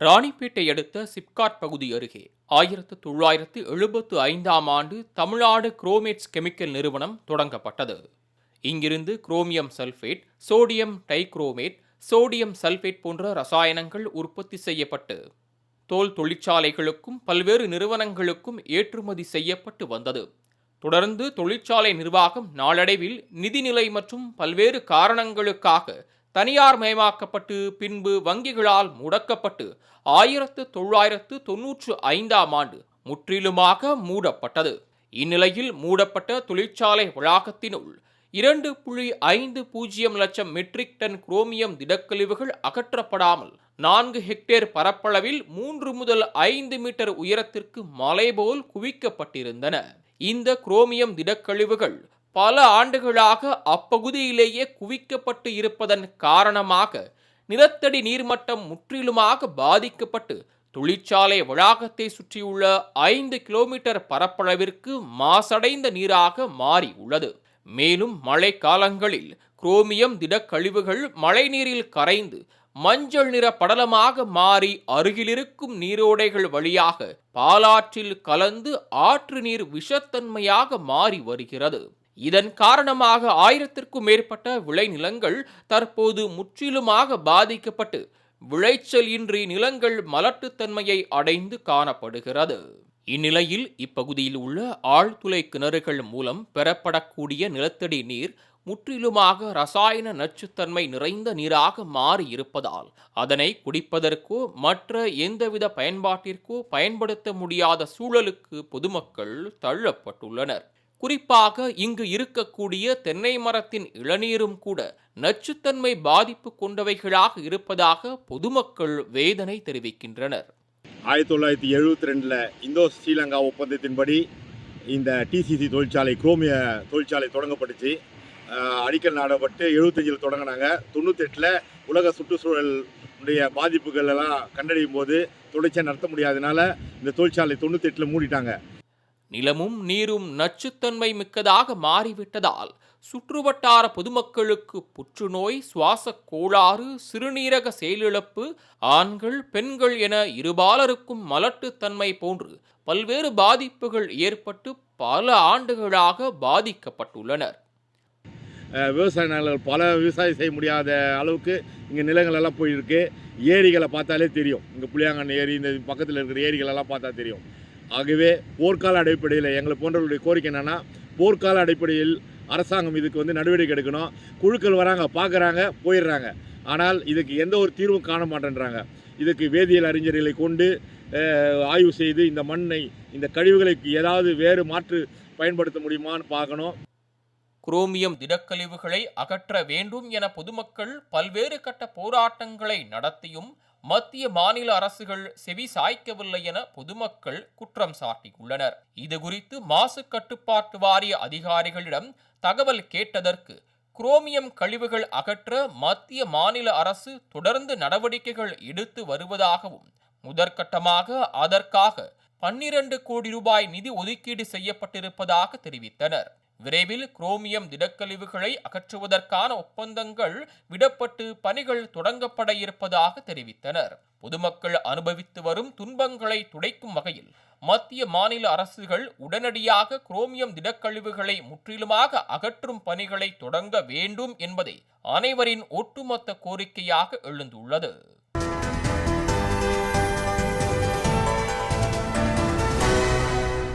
ராணிப்பேட்டை அடுத்த சிப்காட் பகுதி அருகே ஆயிரத்து தொள்ளாயிரத்து எழுபத்து ஐந்தாம் ஆண்டு தமிழ்நாடு குரோமேட்ஸ் கெமிக்கல் நிறுவனம் தொடங்கப்பட்டது. இங்கிருந்து chromium sulphate sodium dichromate sodium sulphate போன்ற ரசாயனங்கள் உற்பத்தி செய்யப்பட்டு தோல் தொழிற்சாலைகளுக்கும் பல்வேறு நிறுவனங்களுக்கும் ஏற்றுமதி செய்யப்பட்டு வந்தது. தொடர்ந்து தொழிற்சாலை நிர்வாகம் நாளடைவில் நிதிநிலை மற்றும் பல்வேறு காரணங்களுக்காக தனியார் மயமாக்கப்பட்டு பின்பு வங்கிகளால் முடக்கப்பட்டு ஆயிரத்து தொள்ளாயிரத்து தொன்னூற்று ஐந்தாம் ஆண்டு முற்றிலுமாக மூடப்பட்டது. இந்நிலையில் மூடப்பட்ட தொழிற்சாலை வளாகத்தினுள் இரண்டு புள்ளி ஐந்து பூஜ்ஜியம் லட்சம் மெட்ரிக் டன் குரோமியம் திடக்கழிவுகள் அகற்றப்படாமல் நான்கு ஹெக்டேர் பரப்பளவில் மூன்று முதல் ஐந்து மீட்டர் உயரத்திற்கு மலை போல் குவிக்கப்பட்டிருந்தன. இந்த குரோமியம் திடக்கழிவுகள் பல ஆண்டுகளாக அப்பகுதியிலேயே குவிக்கப்பட்டு இருப்பதன் காரணமாக நிலத்தடி நீர்மட்டம் முற்றிலுமாக பாதிக்கப்பட்டு தொழிற்சாலை வளாகத்தை சுற்றியுள்ள ஐந்து கிலோமீட்டர் பரப்பளவிற்கு மாசடைந்த நீராக மாறி உள்ளது. மேலும் மழை காலங்களில் குரோமியம் திடக்கழிவுகள் மழைநீரில் கரைந்து மஞ்சள் நிற படலமாக மாறி அருகிலிருக்கும் நீரோடைகள் வழியாக பாலாற்றில் கலந்து ஆற்று நீர் விஷத்தன்மையாக மாறி வருகிறது. இதன் காரணமாக ஆயிரத்திற்கும் மேற்பட்ட விளைநிலங்கள் தற்போது முற்றிலுமாக பாதிக்கப்பட்டு விளைச்சல் இன்றி நிலங்கள் மலட்டுத்தன்மையை அடைந்து காணப்படுகிறது. இந்நிலையில் இப்பகுதியில் உள்ள ஆழ்துளை கிணறுகள் மூலம் பெறப்படக்கூடிய நிலத்தடி நீர் முற்றிலுமாக ரசாயன நச்சுத்தன்மை நிறைந்த நீராக மாறி இருப்பதால் அதனை குடிப்பதற்கோ மற்ற எந்தவித பயன்பாட்டிற்கோ பயன்படுத்த முடியாத சூழலுக்கு பொதுமக்கள் தள்ளப்பட்டுள்ளனர். குறிப்பாக இங்கு இருக்கக்கூடிய தென்னை மரத்தின் இளநீரும் கூட நச்சுத்தன்மை பாதிப்பு கொண்டவைகளாக இருப்பதாக பொதுமக்கள் வேதனை தெரிவிக்கின்றனர். ஆயிரத்தி தொள்ளாயிரத்தி எழுபத்தி ரெண்டில் இந்தோ ஸ்ரீலங்கா ஒப்பந்தத்தின்படி இந்த டிசிசி தொழிற்சாலை குரோமிய தொழிற்சாலை தொடங்கப்பட்டுச்சு. அடிக்கல் நாடப்பட்டு எழுபத்தஞ்சில் தொடங்கினாங்க. தொண்ணூத்தெட்டில் உலக சுற்றுச்சூழல் உடைய பாதிப்புகள் எல்லாம் கண்டறியும் போது தொடர்ச்சியாக நடத்த முடியாதனால இந்த தொழிற்சாலை தொண்ணூத்தெட்டில் மூடிட்டாங்க. நிலமும் நீரும் நச்சுத்தன்மை மிக்கதாக மாறிவிட்டதால் சுற்றுவட்டார பொதுமக்களுக்கு புற்றுநோய் சுவாச கோளாறு சிறுநீரக செயலிழப்பு ஆண்கள் பெண்கள் என இருபாலருக்கும் மலட்டுத்தன்மை போன்று பல்வேறு பாதிப்புகள் ஏற்பட்டு பல ஆண்டுகளாக பாதிக்கப்பட்டுள்ளனர். விவசாய நிலங்கள் பல விவசாயம் செய்ய முடியாத அளவுக்கு இங்கே நிலங்கள் எல்லாம் போயிருக்கு. ஏரிகளை பார்த்தாலே தெரியும். இங்கே புளியாங்கண்ணி ஏரி இந்த பக்கத்தில் இருக்கிற ஏரிகளெல்லாம் பார்த்தா தெரியும். ஆகவே போர்க்கால அடிப்படையில் எங்களை போன்றவர்களுடைய கோரிக்கை என்னென்னா போர்க்கால அடிப்படையில் அரசாங்கம் இதுக்கு வந்து நடவடிக்கை எடுக்கணும். குழுக்கள் வராங்க பார்க்குறாங்க போயிடுறாங்க. ஆனால் இதுக்கு எந்த ஒரு தீர்வும் காண மாட்டேன்றாங்க. இதுக்கு வேதியியல் அறிஞர்களை கொண்டு ஆய்வு செய்து இந்த மண்ணை இந்த கழிவுகளுக்கு ஏதாவது வேறு மாற்று பயன்படுத்த முடியுமான்னு பார்க்கணும். குரோமியம் திடக்கழிவுகளை அகற்ற வேண்டும் என பொதுமக்கள் பல்வேறு கட்ட போராட்டங்களை நடத்தியும் மத்திய மாநில அரசுகள் செவி சாய்க்கவில்லை என பொதுமக்கள் குற்றம் சாட்டியுள்ளனர். இதுகுறித்து மாசு கட்டுப்பாட்டு வாரிய அதிகாரிகளிடம் தகவல் கேட்டதற்கு குரோமியம் கழிவுகள் அகற்ற மத்திய மாநில அரசு தொடர்ந்து நடவடிக்கைகள் எடுத்து வருவதாகவும் முதற்கட்டமாக அதற்காக பன்னிரண்டு கோடி ரூபாய் நிதி ஒதுக்கீடு செய்யப்பட்டிருப்பதாக தெரிவித்தனர். விரைவில் குரோமியம் திடக்கழிவுகளை அகற்றுவதற்கான ஒப்பந்தங்கள் விடப்பட்டு பணிகள் தொடங்கப்பட இருப்பதாக தெரிவித்தனர். பொதுமக்கள் அனுபவித்து வரும் துன்பங்களை துடைக்கும் வகையில் மத்திய மாநில அரசுகள் உடனடியாக குரோமியம் திடக்கழிவுகளை முற்றிலுமாக அகற்றும் பணிகளை தொடங்க வேண்டும் என்பதை அனைவரின் ஒட்டுமொத்த கோரிக்கையாக எழுந்துள்ளது.